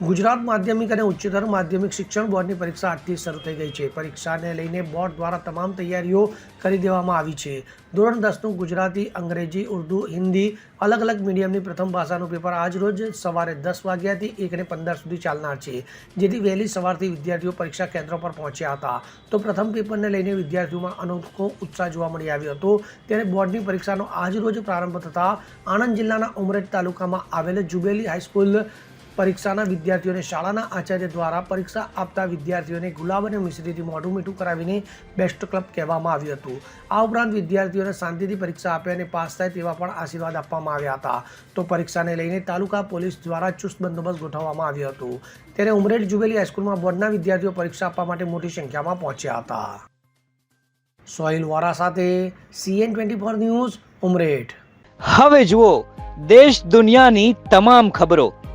ગુજરાત માધ્યમિક અને ઉચ્ચતર માધ્યમિક શિક્ષણ બોર્ડની પરીક્ષા આજથી શરૂ થઈ ગઈ છે. પરીક્ષાને લઈને બોર્ડ દ્વારા તમામ તૈયારીઓ કરી દેવામાં આવી છે. ધોરણ દસનું ગુજરાતી, અંગ્રેજી, ઉર્દુ, હિન્દી અલગ અલગ મીડિયમની પ્રથમ ભાષાનું પેપર આજ રોજ સવારે દસ વાગ્યાથી એક ને પંદર સુધી ચાલનાર છે, જેથી વહેલી સવારથી વિદ્યાર્થીઓ પરીક્ષા કેન્દ્રો પર પહોંચ્યા હતા. તો પ્રથમ પેપરને લઈને વિદ્યાર્થીઓમાં અનોખો ઉત્સાહ જોવા મળી આવ્યો હતો. ત્યારે બોર્ડની પરીક્ષાનો આજ રોજ પ્રારંભ થતાં આણંદ જિલ્લાના ઉમરેઠ તાલુકામાં આવેલ જુબેલી હાઈસ્કૂલ પરીક્ષાના વિદ્યાર્થીઓને શાળાના આચાર્ય દ્વારા પરીક્ષા આપતા વિદ્યાર્થીઓને ગુલાબ અને મિશ્રીથી મોઢું મીઠું કરાવીને બેસ્ટ ક્લબ કહેવામાં આવ્યું હતું. આ ઉપરાંત વિદ્યાર્થીઓને શાંતિથી પરીક્ષા આપે અને પાસ થાય તેવા પણ આશીર્વાદ આપવામાં આવ્યા હતા. તો પરીક્ષાને લઈને તાલુકા પોલીસ દ્વારા ચુસ્ત બંદોબસ્ત ગોઠવવામાં આવ્યો હતો. ત્યારે ઉમરેઠ જુબેલી હાઈસ્કૂલમાં બોર્ડના વિદ્યાર્થીઓ પરીક્ષા આપવા માટે મોટી સંખ્યામાં પહોંચ્યા હતા. સોહિલ વોરા સાથે CN twenty four news, Umreth. હવે જુઓ, દેશ દુનિયાની તમામ ખબરો.